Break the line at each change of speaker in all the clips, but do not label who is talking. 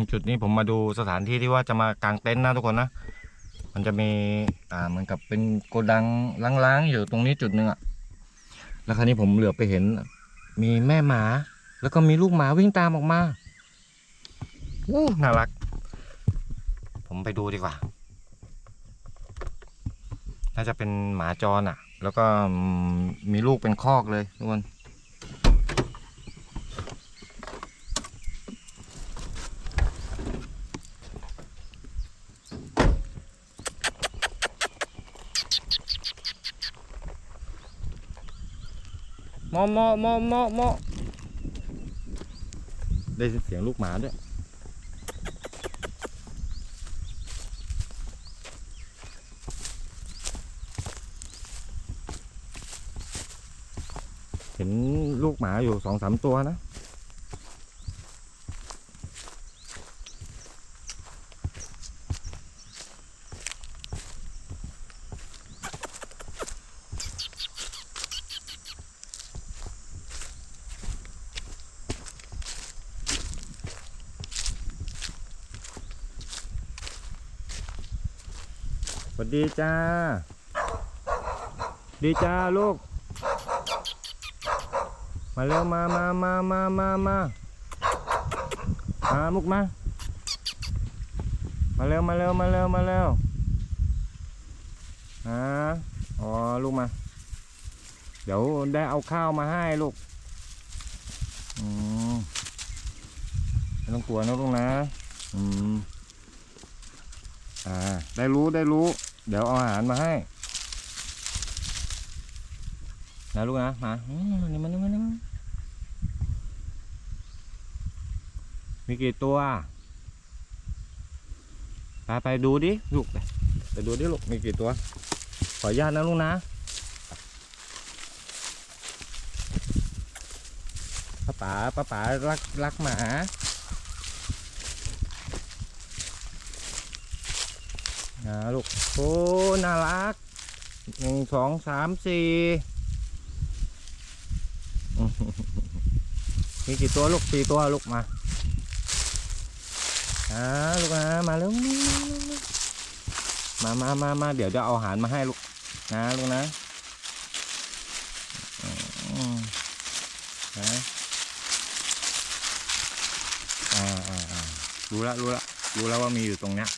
รงจุดนี้ผมมาดูสถานที่ที่ว่าจะมากางเต็นท์นะทุกคนนะ มันจะมีอ่าเหมือนกับเป็นโกดังล้างๆอยู่ตรงนี้จุดหนึ่งอะแล้วคราวนี้ผมเหลือไปเห็น มีแม่หมา แล้วก็มีลูกหมาวิ่งตามออกมาอู้น่ารัก ผมไปดูดีกว่า น่าจะเป็นหมาจรอะ แล้วก็มมีลูกเป็นคอกเลยทุกคน มอมอมอมอได้เสียงลูกหมาด้วยเห็นลูกหมาอยู่สองสามตัวนะ วัสดีจ้า ดีจ้าลูก มาเร็วมามามามามามามามุกมา มาเร็วมาเร็วมาเร็วมาเร็วอ่าอ๋อลูกมา เดี๋ยวได้เอาข้าวมาให้ลูกอืมไม่ต้องกลัวนะลูกนะอืมอ่า ได้รู้ได้รู้ เดี๋ยวเอาอาหารมาให้นะลูกนะมาอืมนี่มันนี่มันนี่มันมีกี่ตัวไปไปดูดิลูกไปไปดูดิลูกมีกี่ตัว ขออนุญาตนะลูกนะป้าป๋าป้าป๋ารักรักหมา นะลูกโอ้น่ารักหนึ่งสองสามสี่มีกี่ตัวลูกสี่ตัวลูกมาอ่าลูกนะมาเร็วมามามามาเดี๋ยวจะเอาอาหารมาให้ลูกนะลูกนะอืมนะอ่าอ่าอ่ารู้ละรู้ละรู้แล้วว่ามีอยู่ตรงเนี้ย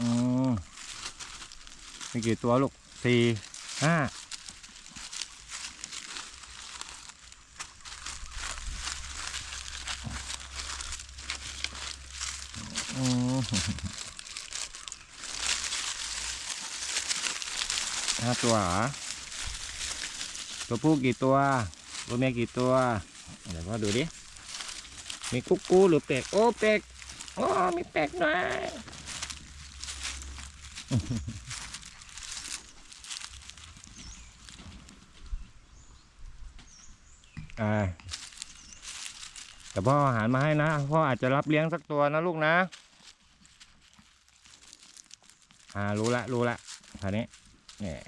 อืมมีกี่ตัวลูกสี่ห้าอืมห้าตัวเหรอตัวผู้กี่ตัว ตัวเมียกี่ตัว เดี๋ยวพ่อดูดิ มีกุ๊กกูหรือเป็ดโอ้เป็ดโอ้ มีเป็ดด้วย อ่าแต่พ่ออาอาหารมาให้นะ พ่ออาจจะรับเลี้ยงสักตัวนะลูกนะ อ่า รู้ละ รู้ละคราวนี้เนี่ย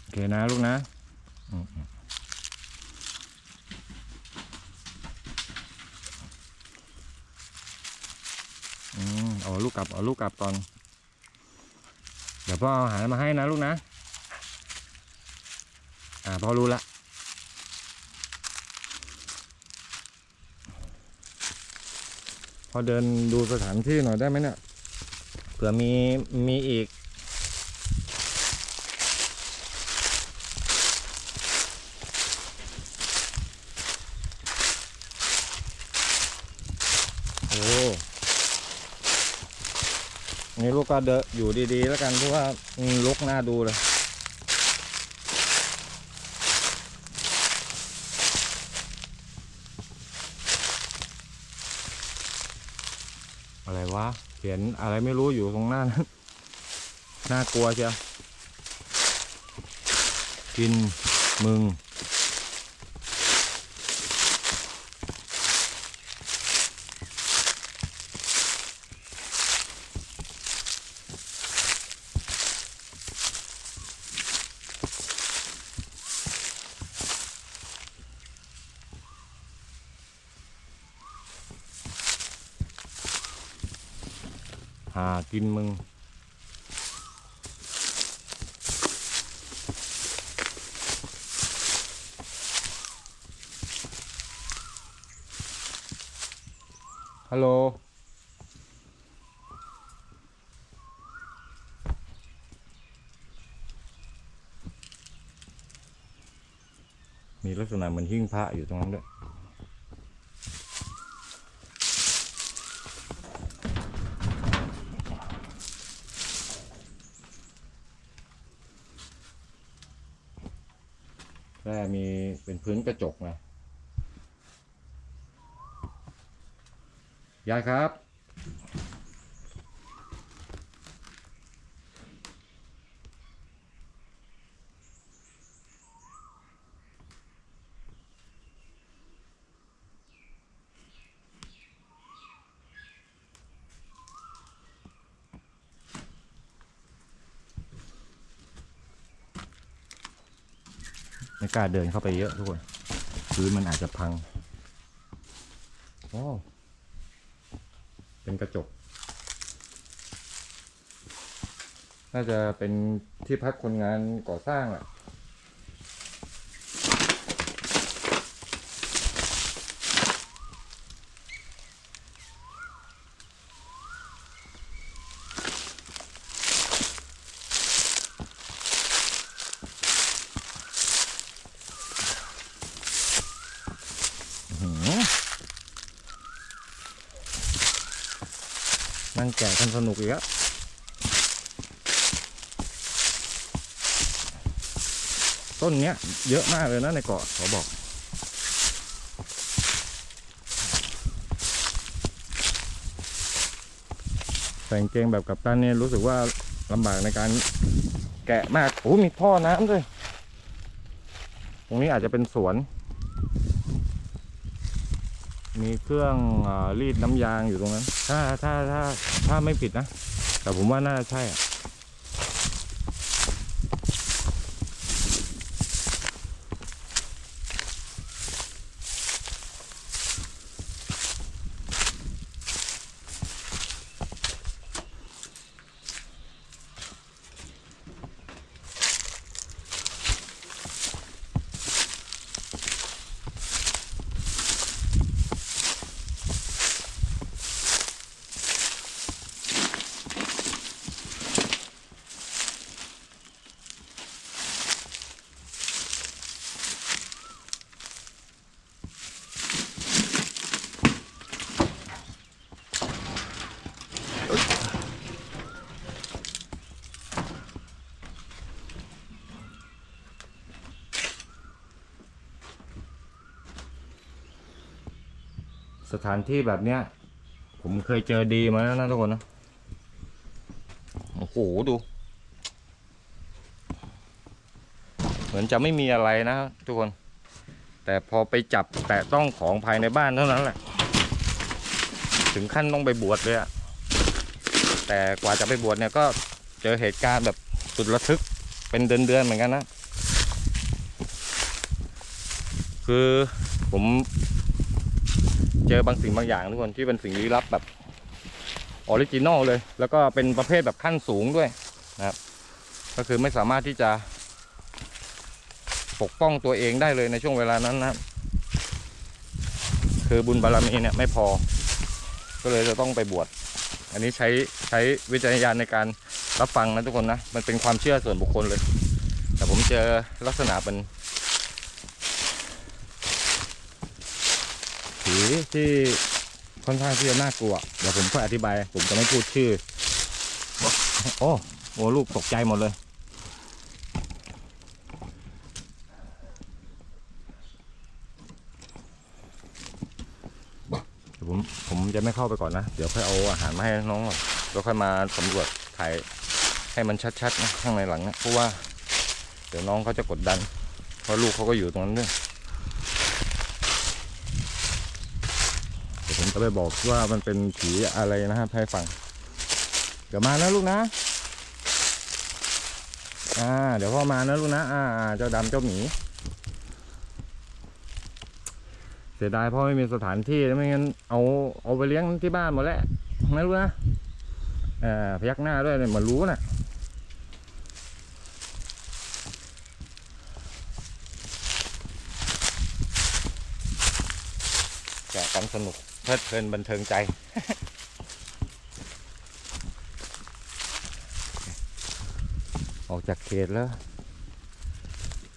โอเคนะลูกนะอืมอืมอืมเอาลู กกลับเอาลูกกลับก่อน เดี๋ยวพ่อเอาอาหารมาให้นะลูกนะ อ่าพอรู้ละพอเดินดูสถานที่หน่อยได้ไหมเนี่ยเผื่อมีมีอีก โอ้ นี่ลู ก็เดนอยู่ดีๆ แล้วกันเพราะว่าอืมลกหน้าดูเลยอะไรวะเห็นอะไรไม่รู้อยู่ตรงหน้านั้นน่ากลัวเชียวกินมึงากินมึง ฮัลโหลมีลักษณะเหมือนหิ้งพระอยู่ตรงนั้นด้วย แร่มีเป็นพื้นกระจกนะยายครับ ไม่กล้าเดินเข้าไปเยอะทุกคนพื้นมันอาจจะพังโอ้เป็นกระจก น่าจะเป็นที่พักคนงานก่อสร้างแหละ แกะกันสนุกอีกแล้วต้นเนี้ยเยอะมากเลยนะในเกาะเขาบอก แต่งเกงแบบกับตันเนี่ยรู้สึกว่าลำบากในการแกะมาก โอ้ มีท่อน้ำด้วย ตรงนี้อาจจะเป็นสวน มีเครื่องอรีดน้ำยางอยู่ตรงนั้น ถ้าถ้าถ้าถ้าไม่ผิดนะ แต่ผมว่าน่าจะใช่อะ สถานที่แบบเนี้ย ผมเคยเจอดีมาแล้วนะทุกคนนะ โอ้โห ดู เหมือนจะไม่มีอะไรนะทุกคน แต่พอไปจับแตะต้องของภายในบ้านเท่านั้นแหละ ถึงขั้นต้องไปบวชเลยอะแต่กว่าจะไปบวชเนี่ยก็เจอเหตุการณ์แบบสุดระทึกเป็นเดือนๆเหมือนกันนะ คือผม เจอบางสิ่งบางอย่างทุกคนที่เป็นสิ่งลี้ลับแบบออริจินอลเลย แล้วก็เป็นประเภทแบบขั้นสูงด้วยนะครับ ก็คือไม่สามารถที่จะปกป้องตัวเองได้เลยในช่วงเวลานั้นนะครับ คือบุญบารมีเนี่ยไม่พอ ก็เลยจะต้องไปบวช อันนี้ใช้ใช้วิจารณญาณในการรับฟังนะทุกคนนะ มันเป็นความเชื่อส่วนบุคคลเลย แต่ผมเจอลักษณะเป็น ที่ค่อนข้างที่จะน่ากลัว เดี๋ยวผมค่อยอธิบาย ผมจะไม่พูดชื่อ โอ้โอ้ลูกตกใจหมดเลย ผมผมจะไม่เข้าไปก่อนนะ เดี๋ยวค่อยเอาอาหารมาให้น้องก่อนแล้วค่อยมาสำรวจถ่ายให้มันชัดๆนะข้างในหลังนะเพราะว่า เดี๋ยวน้องเขาจะกดดัน เพราะลูกเขาก็อยู่ตรงนั้นด้วย เดี๋ยวผมจะ ไปบอกว่ามันเป็นผีอะไรนะครับให้ฟัง เดี๋ยวมานะลูกนะ อ่า เดี๋ยวพ่อมานะลูกนะ อ่า เจ้าดำเจ้าหมี เสียดายพ่อไม่มีสถานที่ไม่งั้นเอาเอาไปเลี้ยงที่บ้านหมดแล้วนะลูกนะเอ่อพยักหน้าด้วยเนี่ยเหมือนรู้น่ะแกะกันสนุก เพลิดเพลินบันเทิงใจ ออกจากเขตแล้ว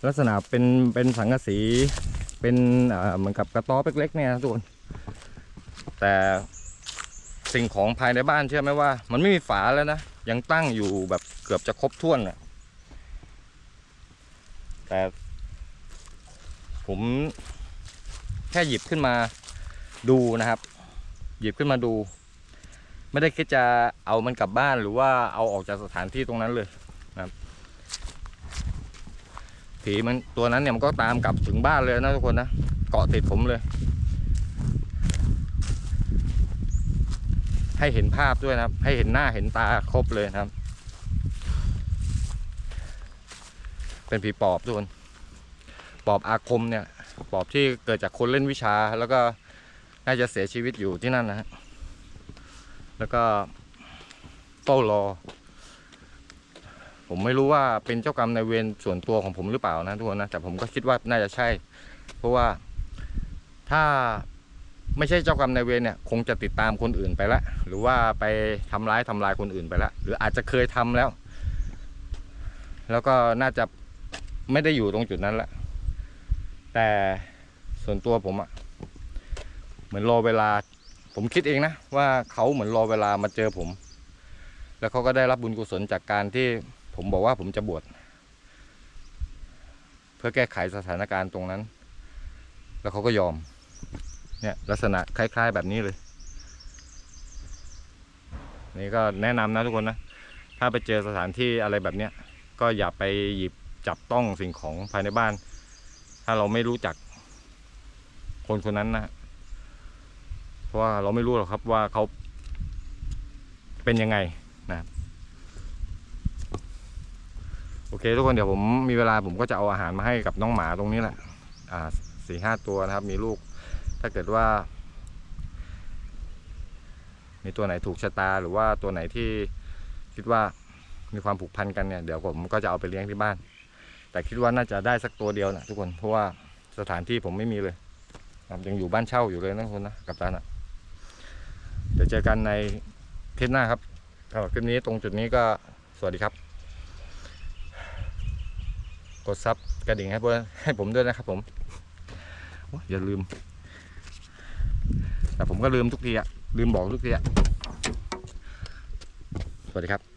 ลักษณะเป็นเป็นสังกะสีเป็นเหมือนกับกระต๊อบเล็กๆเนี่ยนะทุกคนแต่สิ่งของภายในบ้านเชื่อไหมว่า มันไม่มีฝาแล้วนะ ยังตั้งอยู่แบบเกือบจะครบถ้วนอะแต่ผมแค่หยิบขึ้นมา ดูนะครับ หยิบขึ้นมาดู ไม่ได้คิดจะเอามันกลับบ้านหรือว่าเอาออกจากสถานที่ตรงนั้นเลยนะครับผีมันตัวนั้นเนี่ยมันก็ตามกลับถึงบ้านเลยนะทุกคนนะเกาะติดผมเลย ให้เห็นภาพด้วยนะครับ ให้เห็นหน้าเห็นตาครบเลยนะครับ เป็นผีปอบทุกคนปอบอาคมเนี่ยปอบที่เกิดจากคนเล่นวิชาแล้วก็ น่าจะเสียชีวิตอยู่ที่นั่นนะฮะ แล้วก็เฝ้ารอ ผมไม่รู้ว่าเป็นเจ้ากรรมนายเวรส่วนตัวของผมหรือเปล่านะทุกคนนะ แต่ผมก็คิดว่าน่าจะใช่ เพราะว่าถ้าไม่ใช่เจ้ากรรมนายเวรเนี่ยคงจะติดตามคนอื่นไปละ หรือว่าไปทำร้ายทำลายคนอื่นไปละ หรืออาจจะเคยทำแล้ว แล้วก็น่าจะไม่ได้อยู่ตรงจุดนั้นละ แต่ส่วนตัวผมอะ เหมือนรอเวลา ผมคิดเองนะว่าเขาเหมือนรอเวลามาเจอผม แล้วเขาก็ได้รับบุญกุศลจากการที่ผมบอกว่าผมจะบวชเพื่อแก้ไขสถานการณ์ตรงนั้น แล้วเขาก็ยอม เนี่ยลักษณะคล้าย ๆ แบบนี้เลย นี่ก็แนะนำนะทุกคนนะ ถ้าไปเจอสถานที่อะไรแบบเนี้ย ก็อย่าไปหยิบจับต้องสิ่งของภายในบ้าน ถ้าเราไม่รู้จักคนคนนั้นนะ ราะว่าเราไม่รู้หรอกครับว่าเขาเป็นยังไงนะโอเคทุกคนเดี๋ยวผมมีเวลาผมก็จะเอาอาหารมาให้กับน้องหมาตรงนี้แหละอ่าสี่ห้าตัวนะครับ มีลูก ถ้าเกิดว่า มีตัวไหนถูกชะตาหรือว่าตัวไหนที่คิดว่ามีความผูกพันกันเนี่ยเดี๋ยวผมก็จะเอาไปเลี้ยงที่บ้าน แต่คิดว่าน่าจะได้สักตัวเดียวนะทุกคนเพราะว่าสถานที่ผมไม่มีเลยยังอยู่บ้านเช่าอยู่เลยนะทุกคนนะกับตานะ เดี๋ยวเจอกันในเทปหน้าครับสำหรับคลิปนี้ตรงจุดนี้ก็สวัสดีครับ กดซับกระดิ่งให้ผมให้ผมด้วยนะครับผมอย่าลืม แต่ผมก็ลืมทุกทีอะลืมบอกทุกทีอะสวัสดีครับ